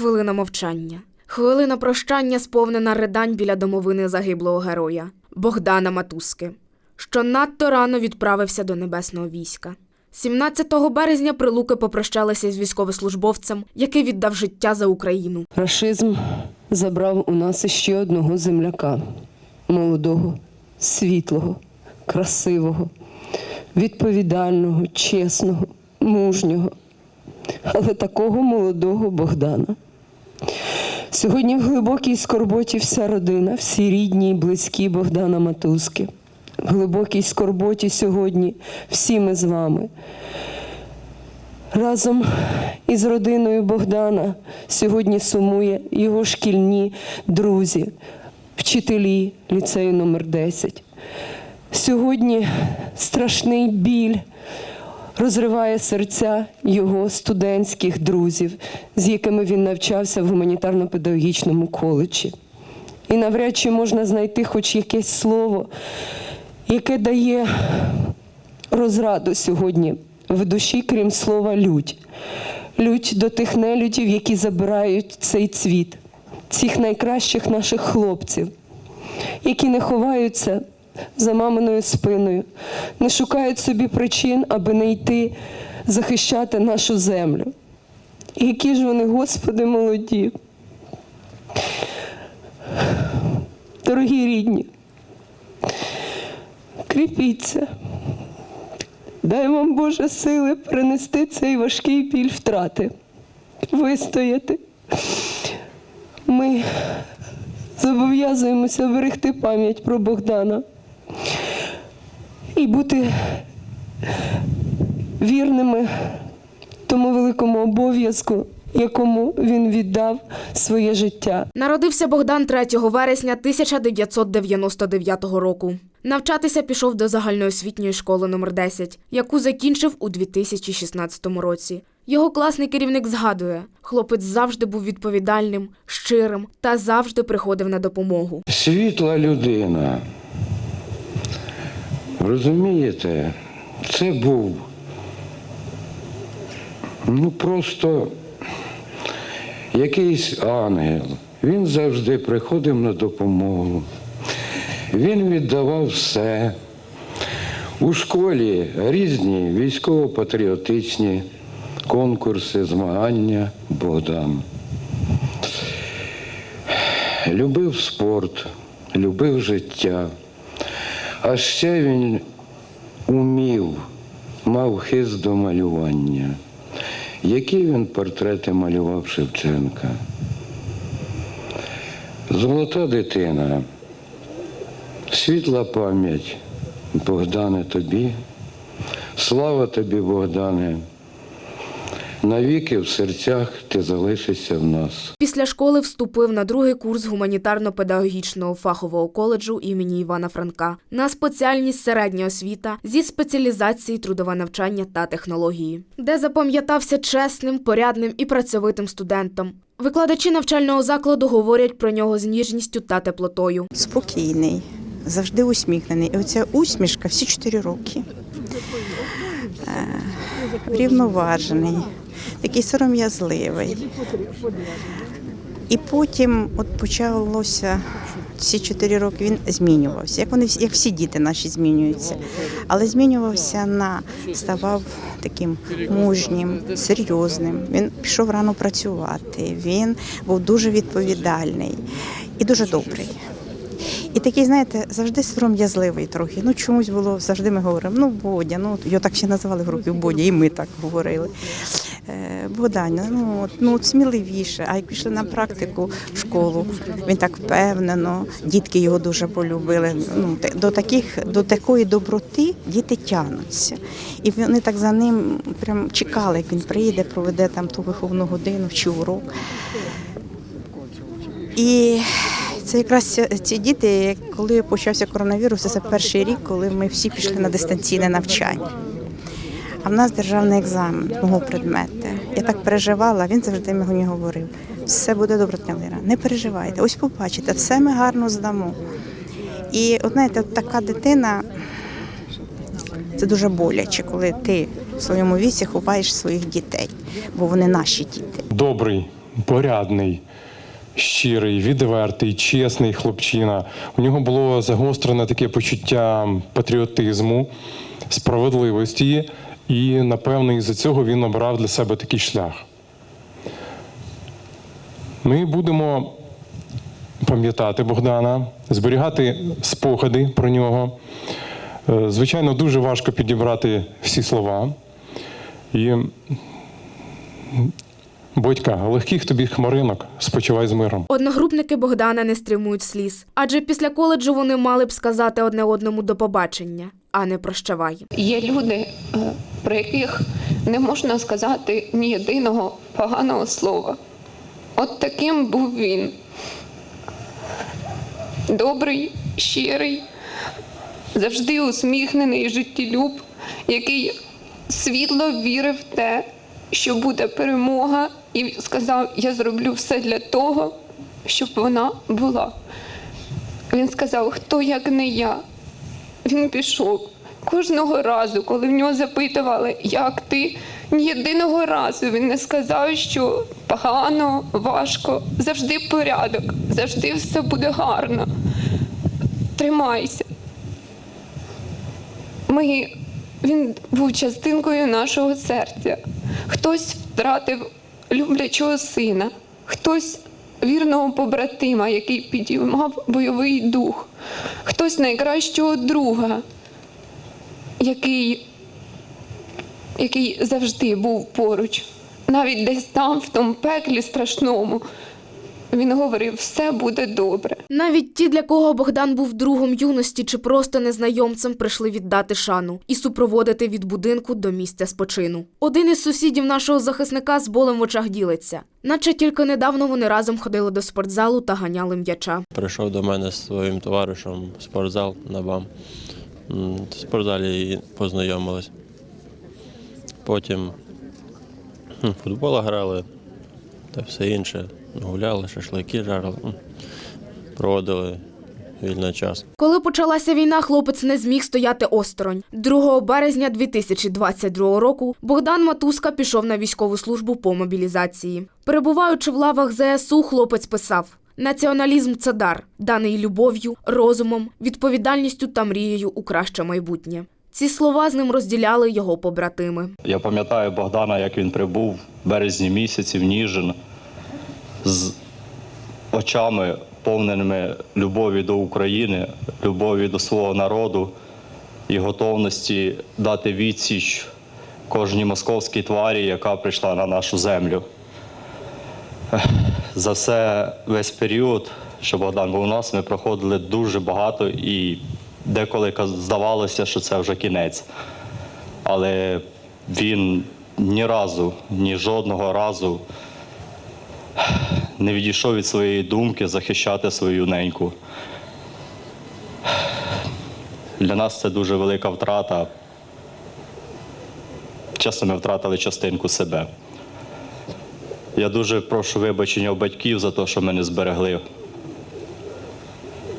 Хвилина мовчання. Хвилина прощання, сповнена ридань біля домовини загиблого героя Богдана Матуски, що надто рано відправився до небесного війська. 17 березня прилуки попрощалися з військовослужбовцем, який віддав життя за Україну. Рашизм забрав у нас іще одного земляка молодого, світлого, красивого, відповідального, чесного, мужнього, але такого молодого Богдана. Сьогодні в глибокій скорботі вся родина, всі рідні і близькі Богдана Матузки. В глибокій скорботі сьогодні всі ми з вами. Разом із родиною Богдана сьогодні сумує його шкільні друзі, вчителі ліцею номер 10. Сьогодні страшний біль розриває серця його студентських друзів, з якими він навчався в гуманітарно-педагогічному коледжі. І навряд чи можна знайти хоч якесь слово, яке дає розраду сьогодні в душі, крім слова лють. Лють до тих нелюдів, які забирають цей цвіт, цих найкращих наших хлопців, які не ховаються за маминою спиною, не шукають собі причин, аби не йти захищати нашу землю. Які ж вони, Господи, молоді. Дорогі рідні, кріпіться. Дай вам Боже сили перенести цей важкий біль втрати, вистояти. Ми зобов'язуємося берегти пам'ять про Богдана і бути вірними тому великому обов'язку, якому він віддав своє життя. Народився Богдан 3 вересня 1999 року. Навчатися пішов до загальноосвітньої школи номер 10, яку закінчив у 2016 році. Його класний керівник згадує, хлопець завжди був відповідальним, щирим та завжди приходив на допомогу. Світла людина. Розумієте, це був ну просто якийсь ангел. Він завжди приходив на допомогу. Він віддавав все. У школі різні військово-патріотичні конкурси, змагання Богдан. Любив спорт, любив життя. А ще він умів, мав хист до малювання. Які він портрети малював Шевченка? Золота дитина, світла пам'ять, Богдане тобі, слава тобі, Богдане, навіки в серцях ти залишишся в нас. Після школи вступив на другий курс гуманітарно-педагогічного фахового коледжу імені Івана Франка на спеціальність середня освіта зі спеціалізації трудове навчання та технології, де запам'ятався чесним, порядним і працьовитим студентом. Викладачі навчального закладу говорять про нього з ніжністю та теплотою. спокійний, завжди усміхнений. І оця усмішка всі чотири роки. Рівноважений, такий сором'язливий. І потім от почалося ці чотири роки він змінювався. Як вони як всі діти наші змінюються. Але змінювався на ставав таким мужнім, серйозним. Він пішов рано працювати. Він був дуже відповідальний і дуже добрий. І такий, знаєте, завжди сором'язливий трохи. Ну чомусь було завжди ми говоримо, ну Бодя, ну його так ще називали в групі Бодя, і ми так говорили. Е, Богданя, ну ну сміливіше. А як пішли на практику в школу, він так впевнено, дітки його дуже полюбили. Ну до таких, до такої доброти діти тягнуться. І вони так за ним прям чекали, як він приїде, проведе там ту виховну годину чи урок. І це якраз ці- діти, коли почався коронавірус, це перший рік, коли ми всі пішли на дистанційне навчання. А в нас державний екзамен мого предмету. Я так переживала, він завжди мені говорив: все буде добре, Ліра, не переживайте, ось побачите, все ми гарно здамо. І от знаєте, от така дитина це дуже боляче, коли ти в своєму віці ховаєш своїх дітей, бо вони наші діти. добрий, порядний, щирий, відвертий, чесний хлопчина. У нього було загострене таке почуття патріотизму, справедливості, і, напевно, із-за цього він обрав для себе такий шлях. Ми будемо пам'ятати Богдана, зберігати спогади про нього. Е, Звичайно, дуже важко підібрати всі слова. І Бодька, легких тобі хмаринок, спочивай з миром. Одногрупники Богдана не стримують сліз, адже після коледжу вони мали б сказати одне одному до побачення, а не прощавай. Є люди, е, про яких не можна сказати ні єдиного поганого слова. От таким був він. Добрий, щирий, завжди усміхнений життєлюб, який світло вірив в те, що буде перемога, і сказав: Я зроблю все для того, щоб вона була. Він сказав, хто як не я. Він пішов. Кожного разу, коли в нього запитували, як ти, ні єдиного разу він не сказав, що погано, важко, завжди порядок, завжди все буде гарно. Тримайся. Ми, він був частинкою нашого серця. Хтось втратив люблячого сина, хтось вірного побратима, який підіймав бойовий дух, хтось найкращого друга, який, який завжди був поруч. Навіть десь там, в тому пеклі страшному, він говорив, все буде добре. Навіть ті, для кого Богдан був другом юності чи просто незнайомцем, прийшли віддати шану і супроводити від будинку до місця спочину. Один із сусідів нашого захисника з болем в очах ділиться, наче тільки недавно вони разом ходили до спортзалу та ганяли м'яча. Прийшов до мене з своїм товаришем в спортзал на БАМ. В спортзалі і познайомились. Потім м, в футбол грали та все інше. Гуляли, шашлики жарили, проводили вільний час. Коли почалася війна, хлопець не зміг стояти осторонь. 2 березня 2022 року Богдан Матуска пішов на військову службу по мобілізації. Перебуваючи в лавах ЗСУ, хлопець писав: Націоналізм це дар, даний любов'ю, розумом, відповідальністю та мрією у краще майбутнє. Ці слова з ним розділяли його побратими. Я пам'ятаю Богдана, як він прибув в березні місяці в Ніжин з очами, повненими любові до України, любові до свого народу і готовності дати відсіч кожній московській тварі, яка прийшла на нашу землю. За все весь період, що Богдан був у нас, ми проходили дуже багато і деколи здавалося, що це вже кінець але він ні разу, ні жодного разу не відійшов від своєї думки захищати свою неньку. Для нас це дуже велика втрата. Чесно, ми втратили частинку себе. Я дуже прошу вибачення у батьків за те, що ми не зберегли.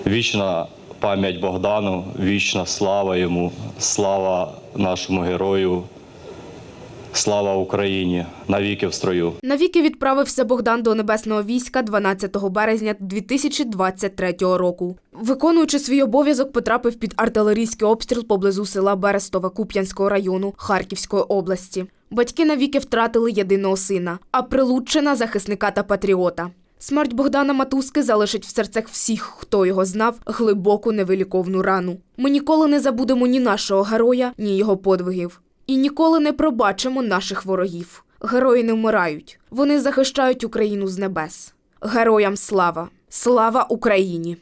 Вічна пам'ять Богдану, вічна слава йому, слава нашому герою, слава Україні, навіки в строю. Навіки відправився Богдан до небесного війська 12 березня 2023 року. Виконуючи свій обов'язок, потрапив під артилерійський обстріл поблизу села Берестове Куп'янського району Харківської області. Батьки навіки втратили єдиного сина, а прилуччина захисника та патріота. Смерть Богдана Матуски залишить в серцях всіх, хто його знав, глибоку невиліковну рану. Ми ніколи не забудемо ні нашого героя, ні його подвигів. І ніколи не пробачимо наших ворогів. Герої не вмирають. Вони захищають Україну з небес. Героям слава! Слава Україні!